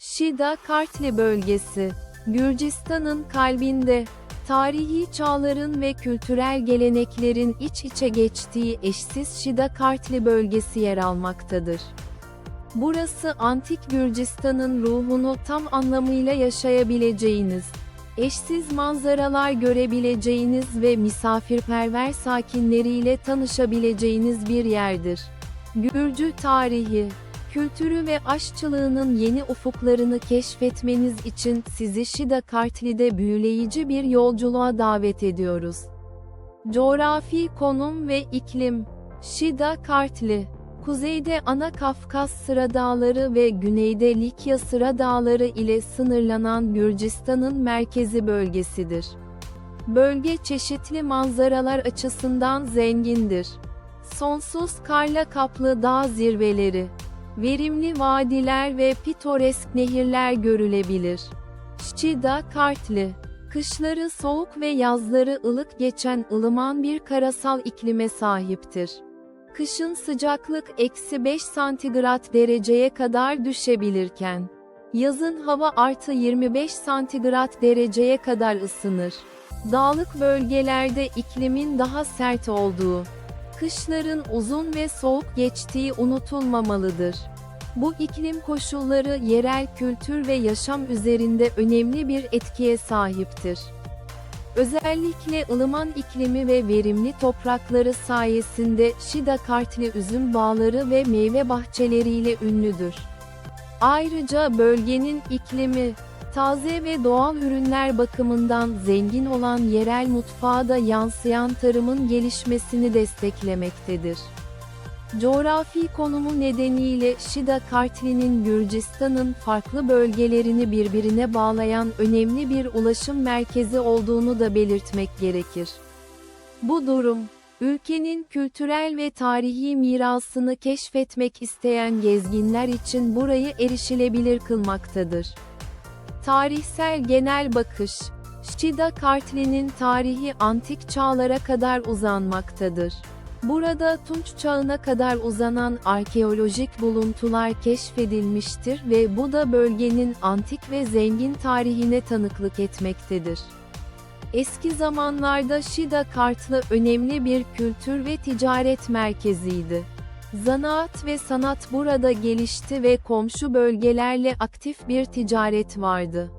Şida Kartli bölgesi, Gürcistan'ın kalbinde, tarihi çağların ve kültürel geleneklerin iç içe geçtiği eşsiz Şida Kartli bölgesi yer almaktadır. Burası antik Gürcistan'ın ruhunu tam anlamıyla yaşayabileceğiniz, eşsiz manzaralar görebileceğiniz ve misafirperver sakinleriyle tanışabileceğiniz bir yerdir. Gürcü tarihi, kültürü ve aşçılığının yeni ufuklarını keşfetmeniz için sizi Şida Kartli'de büyüleyici bir yolculuğa davet ediyoruz. Coğrafi konum ve iklim Şida Kartli Kuzeyde Ana Kafkas Sıra Dağları ve güneyde Likya Sıra Dağları ile sınırlanan Gürcistan'ın merkezi bölgesidir. Bölge çeşitli manzaralar açısından zengindir. Sonsuz karla kaplı dağ zirveleri, verimli vadiler ve pitoresk nehirler görülebilir. Şida Kartli Kışları soğuk ve yazları ılık geçen ılıman bir karasal iklime sahiptir. Kışın sıcaklık eksi 5 santigrat dereceye kadar düşebilirken, yazın hava artı 25 santigrat dereceye kadar ısınır. Dağlık bölgelerde iklimin daha sert olduğu, kışların uzun ve soğuk geçtiği unutulmamalıdır. Bu iklim koşulları yerel kültür ve yaşam üzerinde önemli bir etkiye sahiptir. Özellikle ılıman iklimi ve verimli toprakları sayesinde Şida Kartli üzüm bağları ve meyve bahçeleriyle ünlüdür. Ayrıca bölgenin iklimi, taze ve doğal ürünler bakımından zengin olan yerel mutfağa da yansıyan tarımın gelişmesini desteklemektedir. Coğrafi konumu nedeniyle Şida Kartli'nin Gürcistan'ın farklı bölgelerini birbirine bağlayan önemli bir ulaşım merkezi olduğunu da belirtmek gerekir. Bu durum, ülkenin kültürel ve tarihi mirasını keşfetmek isteyen gezginler için burayı erişilebilir kılmaktadır. Tarihsel genel bakış, Şida Kartli'nin tarihi antik çağlara kadar uzanmaktadır. Burada Tunç çağına kadar uzanan arkeolojik buluntular keşfedilmiştir ve bu da bölgenin antik ve zengin tarihine tanıklık etmektedir. Eski zamanlarda Şida Kartlı önemli bir kültür ve ticaret merkeziydi. Zanaat ve sanat burada gelişti ve komşu bölgelerle aktif bir ticaret vardı.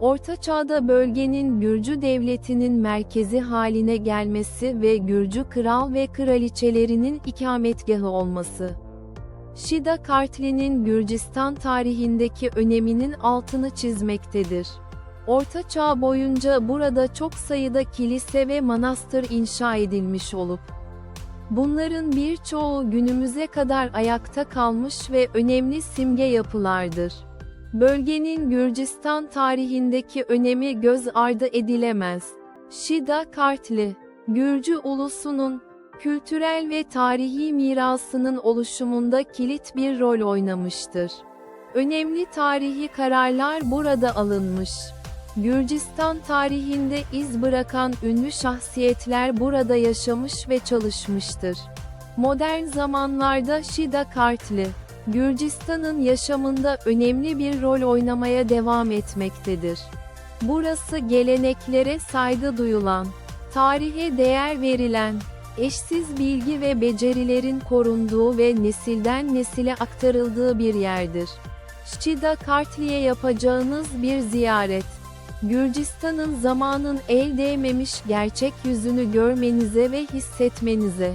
Orta Çağ'da bölgenin Gürcü devletinin merkezi haline gelmesi ve Gürcü kral ve kraliçelerinin ikametgahı olması. Şida Kartli'nin Gürcistan tarihindeki öneminin altını çizmektedir. Orta Çağ boyunca burada çok sayıda kilise ve manastır inşa edilmiş olup, bunların birçoğu günümüze kadar ayakta kalmış ve önemli simge yapılardır. Bölgenin Gürcistan tarihindeki önemi göz ardı edilemez. Şida Kartli, Gürcü ulusunun, kültürel ve tarihi mirasının oluşumunda kilit bir rol oynamıştır. Önemli tarihi kararlar burada alınmış. Gürcistan tarihinde iz bırakan ünlü şahsiyetler burada yaşamış ve çalışmıştır. Modern zamanlarda Şida Kartli, Gürcistan'ın yaşamında önemli bir rol oynamaya devam etmektedir. Burası geleneklere saygı duyulan, tarihe değer verilen, eşsiz bilgi ve becerilerin korunduğu ve nesilden nesile aktarıldığı bir yerdir. Şida Kartli'ye yapacağınız bir ziyaret, Gürcistan'ın zamanın el değmemiş gerçek yüzünü görmenize ve hissetmenize,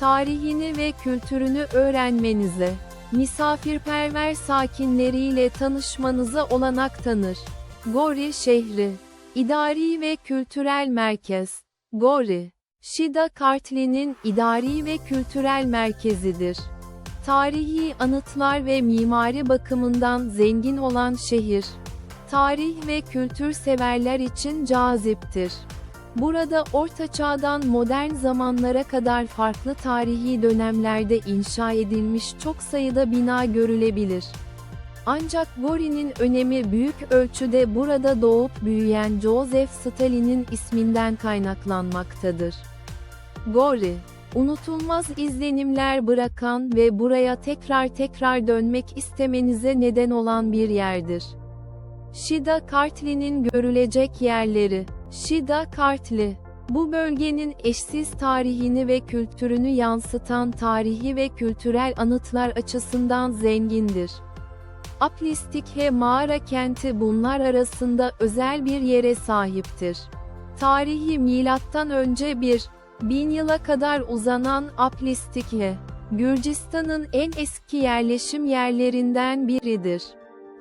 tarihini ve kültürünü öğrenmenize, misafirperver sakinleriyle tanışmanıza olanak tanır. Gori şehri, idari ve kültürel merkez. Gori, Şida Kartli'nin idari ve kültürel merkezidir. Tarihi anıtlar ve mimari bakımından zengin olan şehir, tarih ve kültür severler için caziptir. Burada Orta Çağ'dan modern zamanlara kadar farklı tarihi dönemlerde inşa edilmiş çok sayıda bina görülebilir. Ancak Gori'nin önemi büyük ölçüde burada doğup büyüyen Joseph Stalin'in isminden kaynaklanmaktadır. Gori, unutulmaz izlenimler bırakan ve buraya tekrar tekrar dönmek istemenize neden olan bir yerdir. Shida Kartli'nin görülecek yerleri. Shida Kartli, bu bölgenin eşsiz tarihini ve kültürünü yansıtan tarihi ve kültürel anıtlar açısından zengindir. Aplistikhe mağara kenti bunlar arasında özel bir yere sahiptir. Tarihi milattan önce 1 bin yıla kadar uzanan Aplistikhe, Gürcistan'ın en eski yerleşim yerlerinden biridir.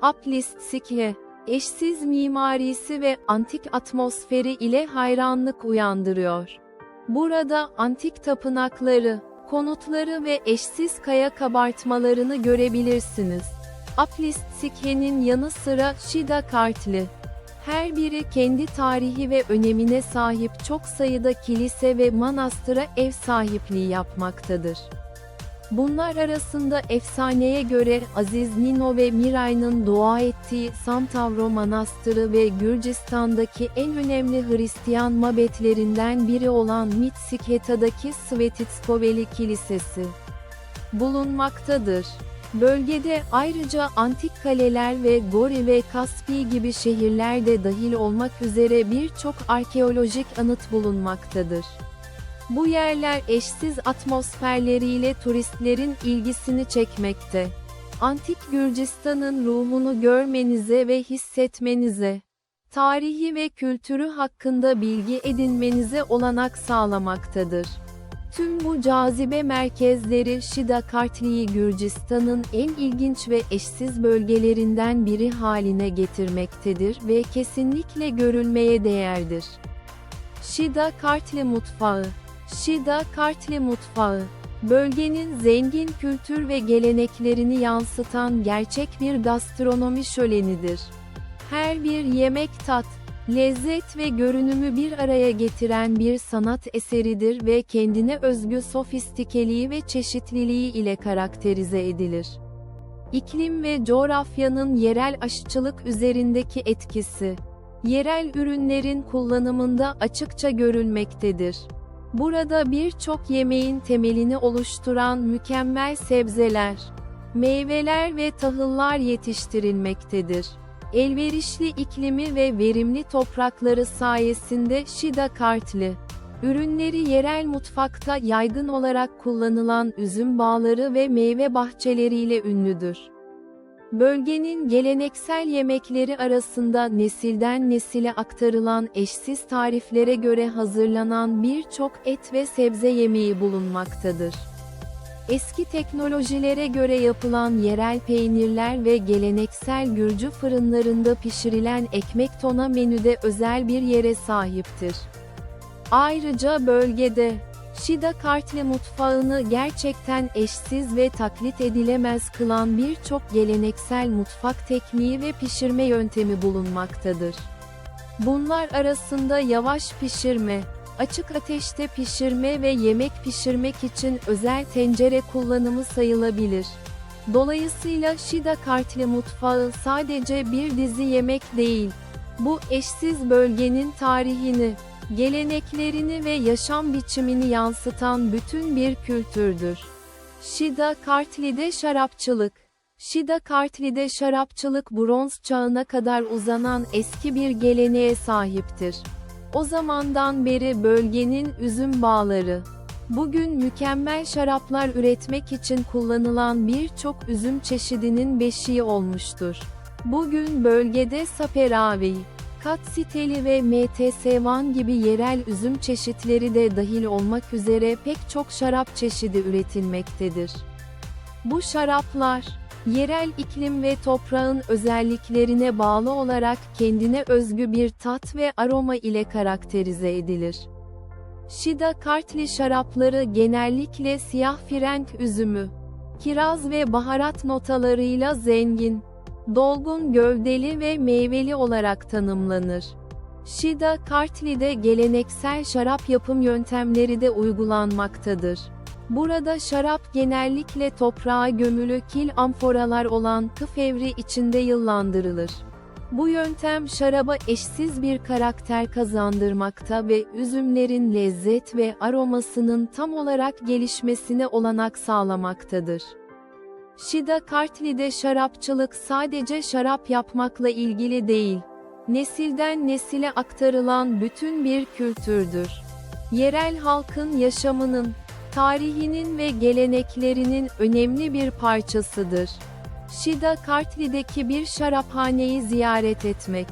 Aplistikhe, eşsiz mimarisi ve antik atmosferi ile hayranlık uyandırıyor. Burada antik tapınakları, konutları ve eşsiz kaya kabartmalarını görebilirsiniz. Aplistikhe'nin yanı sıra Shida Kartli. Her biri kendi tarihi ve önemine sahip çok sayıda kilise ve manastıra ev sahipliği yapmaktadır. Bunlar arasında efsaneye göre Aziz Nino ve Miray'ın dua ettiği Santavro Manastırı ve Gürcistan'daki en önemli Hristiyan mabetlerinden biri olan Mitsikheta'daki Svetitskoveli Kilisesi bulunmaktadır. Bölgede ayrıca antik kaleler ve Gori ve Kaspi gibi şehirler de dahil olmak üzere birçok arkeolojik anıt bulunmaktadır. Bu yerler eşsiz atmosferleriyle turistlerin ilgisini çekmekte. Antik Gürcistan'ın ruhunu görmenize ve hissetmenize, tarihi ve kültürü hakkında bilgi edinmenize olanak sağlamaktadır. Tüm bu cazibe merkezleri Şida Kartli'yi Gürcistan'ın en ilginç ve eşsiz bölgelerinden biri haline getirmektedir ve kesinlikle görülmeye değerdir. Şida Kartli Mutfağı Şida Kartli Mutfağı Bölgenin zengin kültür ve geleneklerini yansıtan gerçek bir gastronomi şölenidir. Her bir yemek tat, lezzet ve görünümü bir araya getiren bir sanat eseridir ve kendine özgü sofistikeliği ve çeşitliliği ile karakterize edilir. İklim ve coğrafyanın yerel aşçılık üzerindeki etkisi, yerel ürünlerin kullanımında açıkça görülmektedir. Burada birçok yemeğin temelini oluşturan mükemmel sebzeler, meyveler ve tahıllar yetiştirilmektedir. Elverişli iklimi ve verimli toprakları sayesinde Şida Kartlı, ürünleri yerel mutfakta yaygın olarak kullanılan üzüm bağları ve meyve bahçeleriyle ünlüdür. Bölgenin geleneksel yemekleri arasında nesilden nesile aktarılan eşsiz tariflere göre hazırlanan birçok et ve sebze yemeği bulunmaktadır. Eski teknolojilere göre yapılan yerel peynirler ve geleneksel Gürcü fırınlarında pişirilen ekmek tona menüde özel bir yere sahiptir. Ayrıca bölgede, Şida Kartli mutfağını gerçekten eşsiz ve taklit edilemez kılan birçok geleneksel mutfak tekniği ve pişirme yöntemi bulunmaktadır. Bunlar arasında yavaş pişirme, açık ateşte pişirme ve yemek pişirmek için özel tencere kullanımı sayılabilir. Dolayısıyla Şida Kartli mutfağı sadece bir dizi yemek değil, bu eşsiz bölgenin tarihini, geleneklerini ve yaşam biçimini yansıtan bütün bir kültürdür. Şida Kartli'de şarapçılık Şida Kartli'de şarapçılık bronz çağına kadar uzanan eski bir geleneğe sahiptir. O zamandan beri bölgenin üzüm bağları, bugün mükemmel şaraplar üretmek için kullanılan birçok üzüm çeşidinin beşiği olmuştur. Bugün bölgede Saperavi, Katsiteli ve MT-Sevan gibi yerel üzüm çeşitleri de dahil olmak üzere pek çok şarap çeşidi üretilmektedir. Bu şaraplar, yerel iklim ve toprağın özelliklerine bağlı olarak kendine özgü bir tat ve aroma ile karakterize edilir. Şida Kartli şarapları genellikle siyah frenk üzümü, kiraz ve baharat notalarıyla zengin, dolgun gövdeli ve meyveli olarak tanımlanır. Şida Kartli'de geleneksel şarap yapım yöntemleri de uygulanmaktadır. Burada şarap genellikle toprağa gömülü kil amforalar olan kıfevri içinde yıllandırılır. Bu yöntem şaraba eşsiz bir karakter kazandırmakta ve üzümlerin lezzet ve aromasının tam olarak gelişmesine olanak sağlamaktadır. Shida Kartli'de şarapçılık sadece şarap yapmakla ilgili değil, nesilden nesile aktarılan bütün bir kültürdür. Yerel halkın yaşamının, tarihinin ve geleneklerinin önemli bir parçasıdır. Shida Kartli'deki bir şaraphaneyi ziyaret etmek,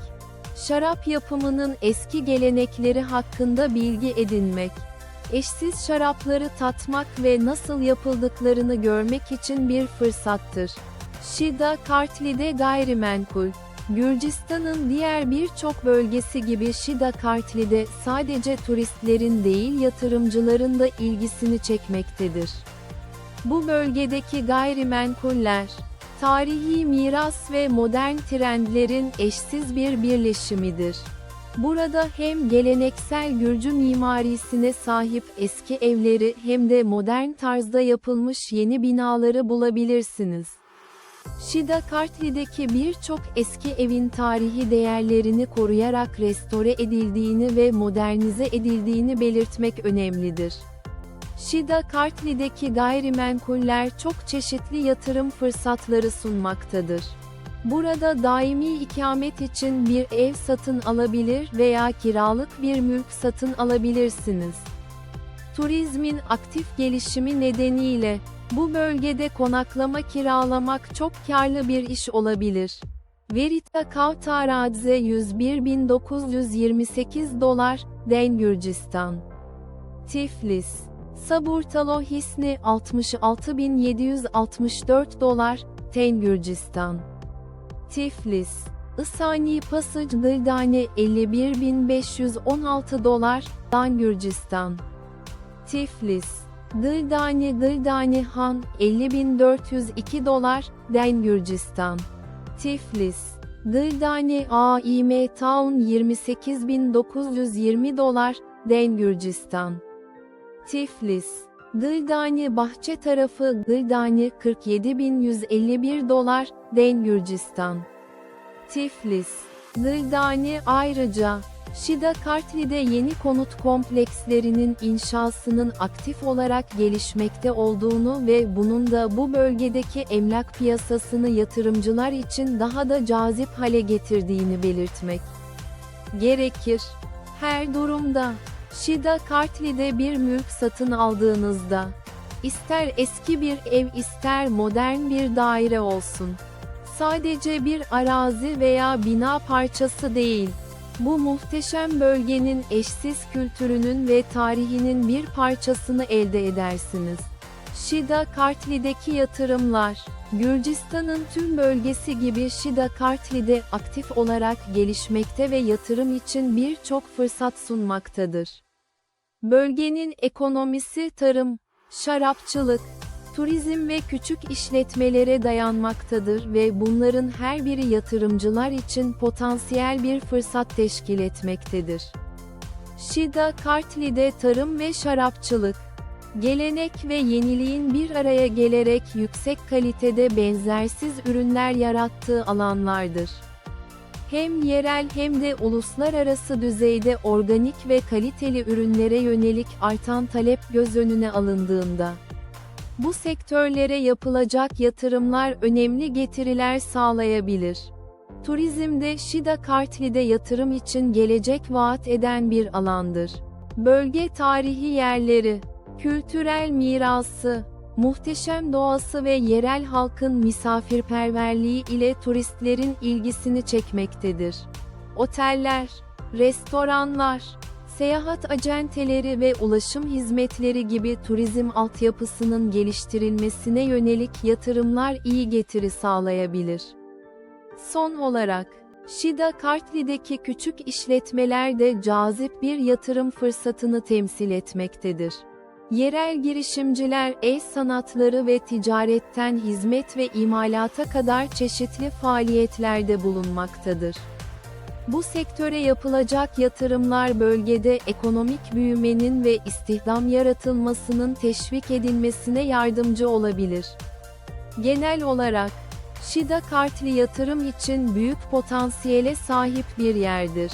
şarap yapımının eski gelenekleri hakkında bilgi edinmek, eşsiz şarapları tatmak ve nasıl yapıldıklarını görmek için bir fırsattır. Shida Kartli'de gayrimenkul, Gürcistan'ın diğer birçok bölgesi gibi Shida Kartli'de sadece turistlerin değil yatırımcıların da ilgisini çekmektedir. Bu bölgedeki gayrimenkuller, tarihi miras ve modern trendlerin eşsiz bir birleşimidir. Burada hem geleneksel Gürcü mimarisine sahip eski evleri hem de modern tarzda yapılmış yeni binaları bulabilirsiniz. Shida Kartli'deki birçok eski evin tarihi değerlerini koruyarak restore edildiğini ve modernize edildiğini belirtmek önemlidir. Shida Kartli'deki gayrimenkuller çok çeşitli yatırım fırsatları sunmaktadır. Burada daimi ikamet için bir ev satın alabilir veya kiralık bir mülk satın alabilirsiniz. Turizmin aktif gelişimi nedeniyle bu bölgede konaklama kiralamak çok karlı bir iş olabilir. Verita Kavtaradze 101.928 dolar, Den Gürcistan. Tiflis. Saburtalo Hisni 66.764 dolar, Ten Gürcistan. Tiflis. Isani Pasaj Gıldane 51.516 dolar, Dan Gürcistan. Tiflis. Gıldane Gıldane Han 50.402 dolar, Den Gürcistan. Tiflis. Gıldane AİM Town 28.920 dolar, Den Gürcistan. Tiflis. Gıldane Bahçe tarafı Gıldane 47.151 dolar, Den Gürcistan. Tiflis. Gıldane ayrıca, Shida Kartli'de yeni konut komplekslerinin inşasının aktif olarak gelişmekte olduğunu ve bunun da bu bölgedeki emlak piyasasını yatırımcılar için daha da cazip hale getirdiğini belirtmek gerekir. Her durumda, Shida Kartli'de bir mülk satın aldığınızda, ister eski bir ev ister modern bir daire olsun, sadece bir arazi veya bina parçası değil, bu muhteşem bölgenin eşsiz kültürünün ve tarihinin bir parçasını elde edersiniz. Shida Kartli'deki yatırımlar, Gürcistan'ın tüm bölgesi gibi Shida Kartli'de aktif olarak gelişmekte ve yatırım için birçok fırsat sunmaktadır. Bölgenin ekonomisi tarım, şarapçılık, turizm ve küçük işletmelere dayanmaktadır ve bunların her biri yatırımcılar için potansiyel bir fırsat teşkil etmektedir. Shida Kartli'de tarım ve şarapçılık, gelenek ve yeniliğin bir araya gelerek yüksek kalitede benzersiz ürünler yarattığı alanlardır. Hem yerel hem de uluslararası düzeyde organik ve kaliteli ürünlere yönelik artan talep göz önüne alındığında bu sektörlere yapılacak yatırımlar önemli getiriler sağlayabilir. Turizmde Shida Kartli'de yatırım için gelecek vaat eden bir alandır. Bölge tarihi yerleri, kültürel mirası, muhteşem doğası ve yerel halkın misafirperverliği ile turistlerin ilgisini çekmektedir. Oteller, restoranlar, seyahat acenteleri ve ulaşım hizmetleri gibi turizm altyapısının geliştirilmesine yönelik yatırımlar iyi getiri sağlayabilir. Son olarak, Shida Kartli'deki küçük işletmeler de cazip bir yatırım fırsatını temsil etmektedir. Yerel girişimciler el sanatları ve ticaretten hizmet ve imalata kadar çeşitli faaliyetlerde bulunmaktadır. Bu sektöre yapılacak yatırımlar bölgede ekonomik büyümenin ve istihdam yaratılmasının teşvik edilmesine yardımcı olabilir. Genel olarak, Şida Kartli yatırım için büyük potansiyele sahip bir yerdir.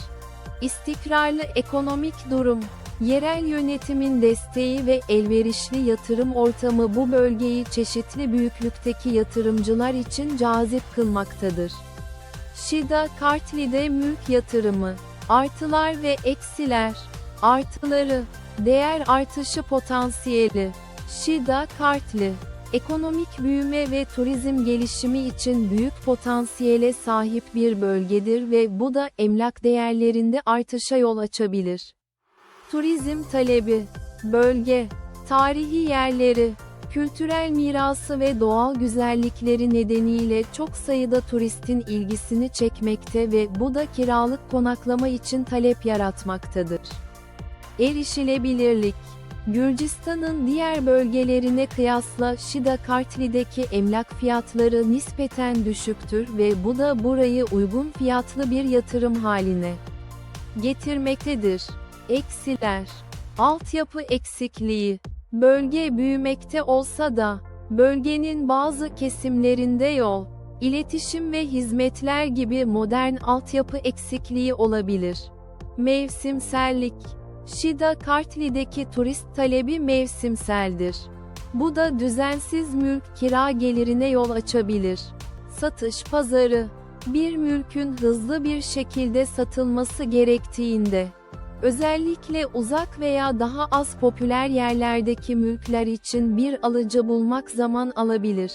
İstikrarlı ekonomik durum, yerel yönetimin desteği ve elverişli yatırım ortamı bu bölgeyi çeşitli büyüklükteki yatırımcılar için cazip kılmaktadır. Şida Kartli'de mülk yatırımı, artılar ve eksiler, artıları, değer artışı potansiyeli, Şida Kartli, ekonomik büyüme ve turizm gelişimi için büyük potansiyele sahip bir bölgedir ve bu da emlak değerlerinde artışa yol açabilir. Turizm talebi, bölge, tarihi yerleri, kültürel mirası ve doğal güzellikleri nedeniyle çok sayıda turistin ilgisini çekmekte ve bu da kiralık konaklama için talep yaratmaktadır. Erişilebilirlik Gürcistan'ın diğer bölgelerine kıyasla Şida Kartli'deki emlak fiyatları nispeten düşüktür ve bu da burayı uygun fiyatlı bir yatırım haline getirmektedir. Eksiler Altyapı eksikliği Bölge büyümekte olsa da, bölgenin bazı kesimlerinde yol, iletişim ve hizmetler gibi modern altyapı eksikliği olabilir. Mevsimsellik Şida Kartli'deki turist talebi mevsimseldir. Bu da düzensiz mülk kira gelirine yol açabilir. Satış pazarı Bir mülkün hızlı bir şekilde satılması gerektiğinde, özellikle uzak veya daha az popüler yerlerdeki mülkler için bir alıcı bulmak zaman alabilir.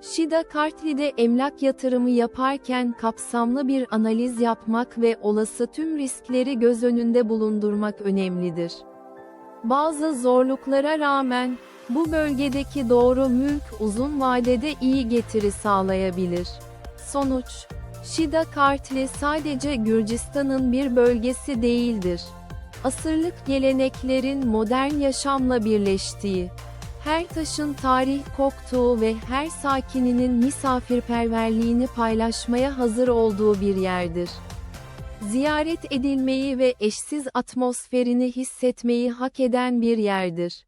Şida Kartli'de emlak yatırımı yaparken kapsamlı bir analiz yapmak ve olası tüm riskleri göz önünde bulundurmak önemlidir. Bazı zorluklara rağmen, bu bölgedeki doğru mülk uzun vadede iyi getiri sağlayabilir. Sonuç Şida Kartli sadece Gürcistan'ın bir bölgesi değildir. Asırlık geleneklerin modern yaşamla birleştiği, her taşın tarih koktuğu ve her sakininin misafirperverliğini paylaşmaya hazır olduğu bir yerdir. Ziyaret edilmeyi ve eşsiz atmosferini hissetmeyi hak eden bir yerdir.